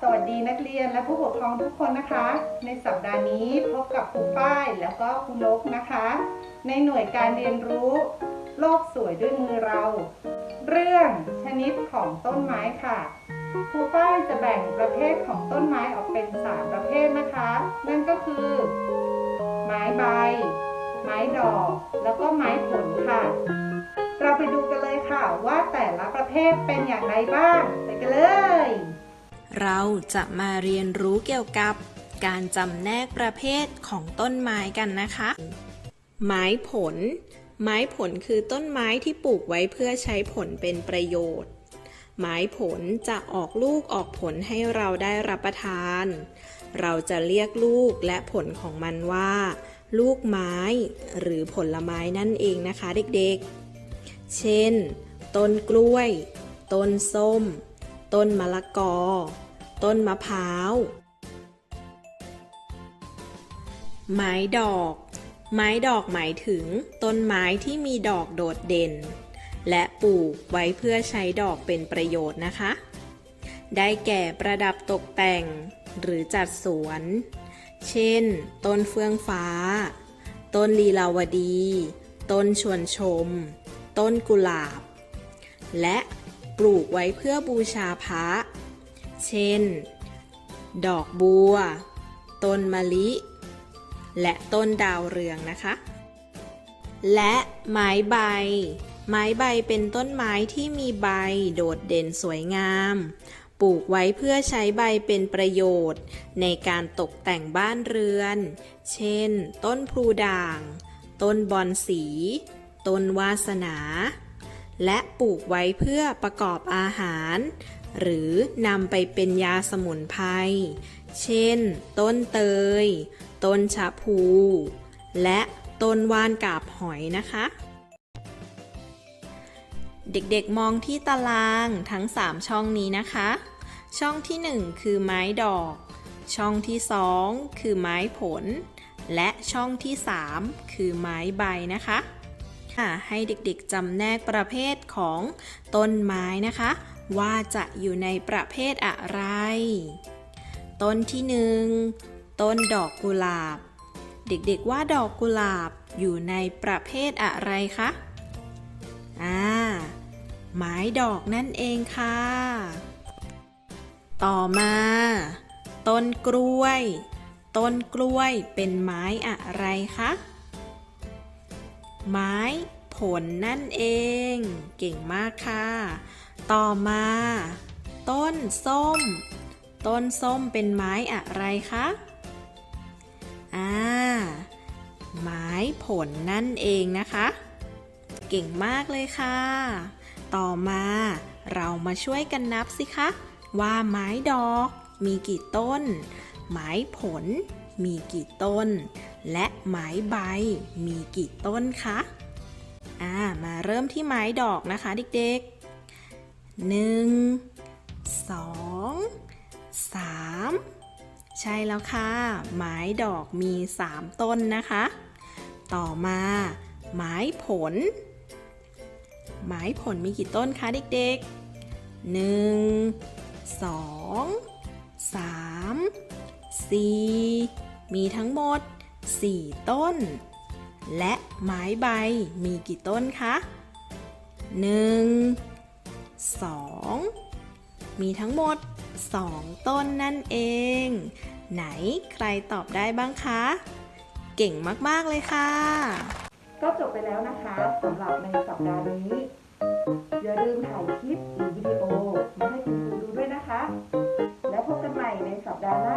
สวัสดีนักเรียนและผู้ปกครองทุกคนนะคะ ในสัปดาห์นี้พบกับครูฝ้ายแล้วก็ครูนกนะคะ ในหน่วยการเรียนรู้ โลกสวยด้วยมือเรา เรื่องชนิดของต้นไม้ค่ะครูฝ้ายจะแบ่งประเภทของต้นไม้ออกเป็น 3 ประเภทนะคะ นั่นก็คือ ไม้ใบ ไม้ดอก แล้วก็ไม้ผลค่ะ เราไปดูกันเลยค่ะว่าแต่ละประเภทเป็นอย่างไรบ้าง ไปกันเลย เราจะมาเรียนรู้เกี่ยวกับการจำแนกประเภทของต้นไม้กันนะคะ ไม้ผล ไม้ผลคือต้นไม้ที่ปลูกไว้เพื่อใช้ผลเป็นประโยชน์ ไม้ผลจะออกลูกออกผลให้เราได้รับประทาน เราจะเรียกลูกและผลของมันว่า ลูกไม้หรือผลไม้นั่นเองนะคะเด็กๆ เช่น ต้นกล้วย ต้นส้ม ต้นมะละกอ ต้นมะพร้าว ไม้ดอก ไม้ดอกหมายถึง ต้นไม้ที่มีดอกโดดเด่น และปลูกไว้เพื่อใช้ดอกเป็นประโยชน์นะคะ ได้แก่ประดับตกแต่ง หรือจัดสวน เช่น ต้นเฟื่องฟ้า ต้นลีลาวดี ต้นชวนชม ต้นกุหลาบ และ ปลูกไว้เพื่อบูชาพระ เช่น ดอกบัว ต้นมะลิ และต้นดาวเรืองนะคะ และไม้ใบ ไม้ใบเป็นต้นไม้ที่มีใบโดดเด่นสวยงาม ปลูกไว้เพื่อใช้ใบเป็นประโยชน์ ในการตกแต่งบ้านเรือน เช่น ต้นพลูด่าง ต้นบอนสี ต้นวาสนา และปลูกไว้เพื่อประกอบอาหาร หรือนำไปเป็นยาสมุนไพร เช่น ต้นเตย ต้นชะพู และต้นว่านกาบหอยนะคะ เด็กๆมองที่ตารางทั้ง 3 ช่องนี้นะคะ ช่องที่ 1 คือไม้ดอก ช่องที่ 2 คือไม้ผล และช่องที่ 3 คือไม้ใบนะคะ ค่ะ ให้เด็กๆจำแนกประเภทของต้นไม้นะคะ ว่าจะอยู่ในประเภทอะไร ต้นที่หนึ่งต้นดอกกุหลาบ เด็กๆว่าดอกกุหลาบอยู่ในประเภทอะไรคะอ่าไม้ดอกนั่นเองค่ะ ต่อมา ต้นกล้วย ต้นกล้วยเป็นไม้อะไรคะ ไม้ผลนั่นเอง เก่งมากค่ะ ต่อมา ต้นส้ม ต้นส้มเป็นไม้อะไรคะ อ่า ไม้ผลนั่นเองนะคะ เก่งมากเลยค่ะ ต่อมาเรามาช่วยกันนับสิคะ ว่าไม้ดอกมีกี่ต้น ไม้ผล มีกี่ต้น และไม้ใบมีกี่ต้นคะอ่ามาเริ่มที่ไม้ดอกนะคะเด็กๆหนึ่งสองสามใช่แล้วค่ะ ไม้ดอกมี 3 ต้นนะคะ ต่อมา ไม้ผล ไม้ผลมีกี่ต้นคะเด็กๆหนึ่ง 4 มีทั้งหมด 4 ต้น และไม้ใบมีกี่ต้นคะ 1 2 มีทั้งหมด 2 ต้นนั่นเอง ไหนใครตอบได้บ้างคะ เก่งมาก ๆ เลยค่ะ ก็จบไปแล้วนะคะสำหรับในสัปดาห์นี้ อย่าลืมถ่ายคลิปหรือวิดีโอมาให้คุณครูดูด้วยนะคะ แล้วพบกันใหม่ในสัปดาห์หน้า